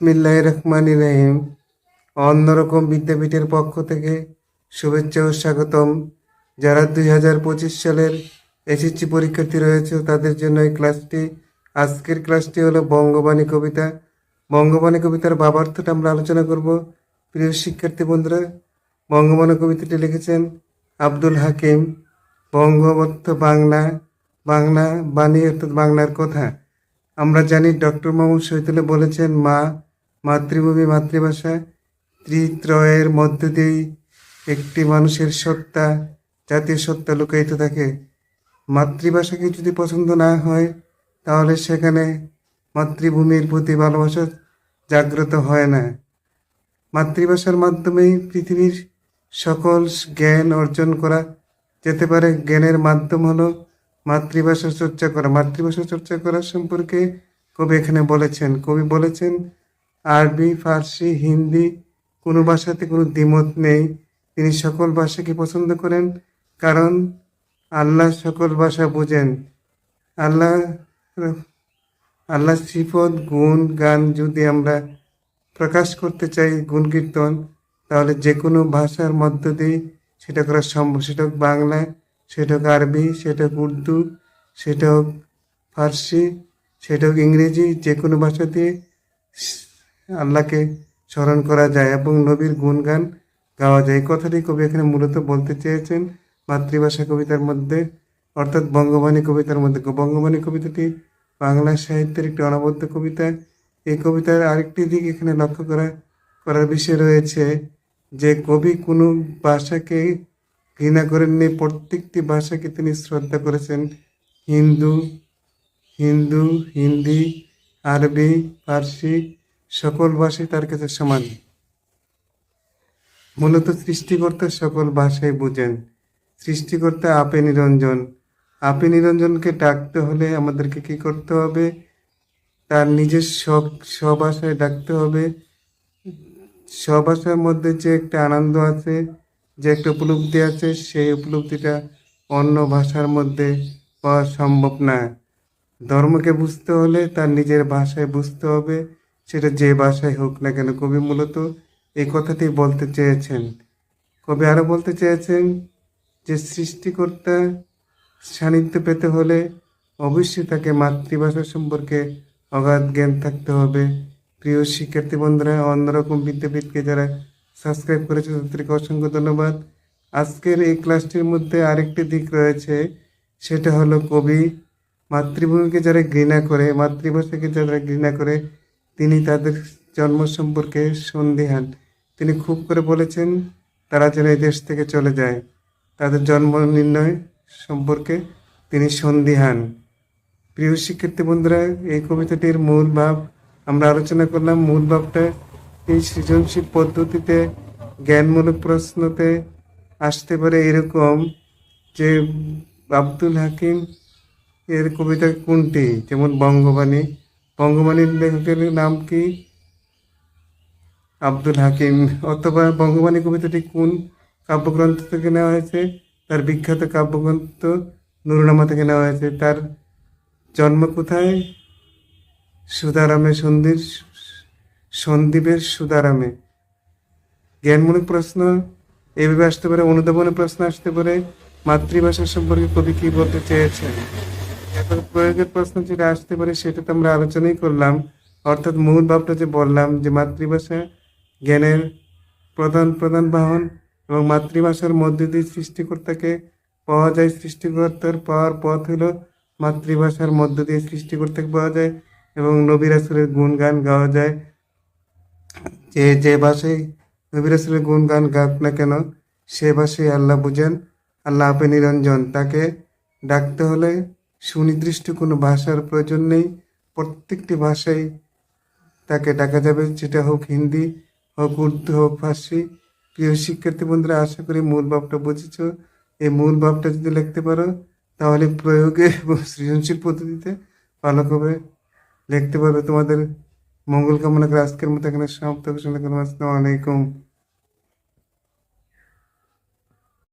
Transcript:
বিসমিল্লাহ রহমান রহিম অন্যরকম বিদ্যাপীঠের পক্ষ থেকে শুভেচ্ছা ও স্বাগতম। যারা দুই হাজার পঁচিশ সালের এসএসসি পরীক্ষার্থী রয়েছে, তাদের জন্য এই ক্লাসটি, আজকের ক্লাসটি হলো বঙ্গবাণী কবিতা। বঙ্গবাণী কবিতার বাবার্থটা আমরা আলোচনা করব। প্রিয় শিক্ষার্থী বন্ধুরা, বঙ্গবাণী কবিতাটি লিখেছেন আব্দুল হাকিম। বঙ্গবর্থ বাংলা বাংলা বাণী অর্থাৎ বাংলার কথা। আমরা জানি ডক্টর মোহাম্মদ শহীদুল্লাহ বলেছেন, মা মাতৃভূমি, মাতৃভাষা, ত্রিত্রয়ের মধ্য দিয়েই একটি মানুষের সত্তা, জাতীয় সত্তা লুকায়িত থাকে। মাতৃভাষাকে যদি পছন্দ না হয়, তাহলে সেখানে মাতৃভূমির প্রতি ভালোবাসা জাগ্রত হয় না। মাতৃভাষার মাধ্যমেই পৃথিবীর সকল জ্ঞান অর্জন করা যেতে পারে। জ্ঞানের মাধ্যম হলো মাতৃভাষা চর্চা করা। মাতৃভাষা চর্চা করা সম্পর্কে কবি এখানে বলেছেন। কবি বলেছেন আরবি, ফার্সি, হিন্দি, কোনো ভাষাতে কোনো দ্বিমত নেই। তিনি সকল ভাষাকে পছন্দ করেন, কারণ আল্লাহ সকল ভাষা বোঝেন। আল্লাহ আল্লাহ সিফত, গুণ, গান যদি আমরা প্রকাশ করতে চাই, গুণ, কীর্তন, তাহলে যে কোনো ভাষার মধ্য দিয়ে সেটা করা সম্ভব। সেটা হোক বাংলা, সেটা হোক আরবি, সেটা হোক উর্দু, সেটা হোক ফার্সি, সেটা হোক ইংরেজি, যে কোনো ভাষা দিয়ে আল্লাহকে স্মরণ করা যায় এবং নবীর গুণগান গাওয়া যায়। এই কথাটি কবি এখানে মূলত বলতে চেয়েছেন মাতৃভাষা কবিতার মধ্যে, অর্থাৎ বঙ্গবাণী কবিতার মধ্যে। বঙ্গবাণী কবিতাটি বাংলা সাহিত্যের একটি অনবদ্য কবিতা। এই কবিতার আরেকটি দিক এখানে লক্ষ্য করা, করার বিষয় রয়েছে যে কবি কোনো ভাষাকে ঘৃণা করেননি, প্রত্যেকটি ভাষাকে তিনি শ্রদ্ধা করেছেন। হিন্দু হিন্দু, হিন্দি, আরবি, ফার্সি সকল ভাষাই তার কাছে সমান। মূলত সৃষ্টিকর্তা সকল ভাষাই বুঝেন। সৃষ্টিকর্তা আপে নিরঞ্জন। আপে নিরঞ্জনকে ডাকতে হলে আমাদেরকে কি করতে হবে? তার নিজের সব স্বভাষায় ডাকতে হবে। স্বভাষার মধ্যে যে একটা আনন্দ আছে, যে একটা উপলব্ধি আছে, সেই উপলব্ধিটা অন্য ভাষার মধ্যে পাওয়া সম্ভব না। ধর্মকে বুঝতে হলে তার নিজের ভাষায় বুঝতে হবে। সেটা যে ভাষায় হোক না কেন কবি মূলত এই কথাটি বলতে চেয়েছেন। কবি আরও বলতে চেয়েছেন যে সৃষ্টিকর্তা সান্নিধ্য পেতে হলে অবশ্যই তাকে মাতৃভাষা সম্পর্কে অগাধ জ্ঞান থাকতে হবে। প্রিয় শিক্ষার্থী বন্ধুরা অন্যরকম বিদ্যাপীঠকে যারা সাবস্ক্রাইব করেছে, তাদেরকে অসংখ্য ধন্যবাদ। আজকের এই ক্লাসটির মধ্যে আরেকটি দিক রয়েছে, সেটা হলো কবি মাতৃভূমিকে যারা ঘৃণা করে, মাতৃভাষাকে যারা ঘৃণা করে তিনি তাদের জন্ম সম্পর্কে সন্দিহান তিনি খুব করে বলেছেন, তারা যেন এই দেশ থেকে চলে যায়। তাদের জন্ম নির্ণয় সম্পর্কে তিনি সন্দিহান প্রিয় শিক্ষার্থী বন্ধুরা, এই কবিতাটির মূল ভাব আমরা আলোচনা করলাম। মূল ভাবটা এই সৃজনশীল পদ্ধতিতে, জ্ঞানমূলক প্রশ্নতে আসতে পারে এরকম যে আব্দুল হাকিম এর কবিতা কোনটি? যেমন বঙ্গবাণী বঙ্গবাণীর লেখকের নাম কি? আব্দুল হাকিম। অথবা বঙ্গবাণী কবিতাটি কোন কাব্যগ্রন্থ থেকে নেওয়া হয়েছে? তার বিখ্যাত কাব্যগ্রন্থ নুরনামা থেকে নেওয়া হয়েছে। তার জন্ম কোথায়? সুদারামে সন্ধির সন্দীপের সুদারামে। জ্ঞানমূলক প্রশ্ন। এভাবে আসতে পারে, অনুধাবনের প্রশ্ন আসতে পারে। মাতৃভাষা সম্পর্কে কবি কি বলতে চেয়েছেন? প্রয়োগের প্রশ্ন যেটা আসতে পারে সেটা তো আমরা আলোচনাই করলাম। অর্থাৎ মূল ভাবটা যে বললাম যে মাতৃভাষা জ্ঞানের প্রধান প্রধান বাহন এবং মাতৃভাষার মধ্যে দিয়ে সৃষ্টিকর্তাকে পাওয়া যায় সৃষ্টিকর্তার পাওয়ার পথ হলো মাতৃভাষার মধ্য দিয়ে সৃষ্টিকর্তাকে পাওয়া যায় এবং নবিরাসুরের গুণগান গাওয়া যায়। যে যে ভাষায় নবিরাসুরের গুণগান গাক না কেন, সে ভাষায় আল্লাহ বুঝেন, আল্লাহ আপে নিরঞ্জন। তাকে ডাকতে হলে সুনির্দিষ্ট কোনো ভাষার প্রয়োজন নেই। প্রত্যেকটি ভাষায় তাকে ডাকা যাবে, যেটা হোক হিন্দি হোক উর্দু হোক ফার্সি। প্রিয় শিক্ষার্থী বন্ধুরা, আশা করি মূল ভাবটা বুঝেছ। এই মূল ভাবটা যদি লিখতে পারো, তাহলে প্রয়োগে এবং সৃজনশীল পদ্ধতিতে ভালোভাবে লিখতে পারবে তোমাদের। মঙ্গল কামনা করে আজকের মতো এখানে সমাপ্ত। ঘোষণা করলাম আসসালামু আলাইকুম।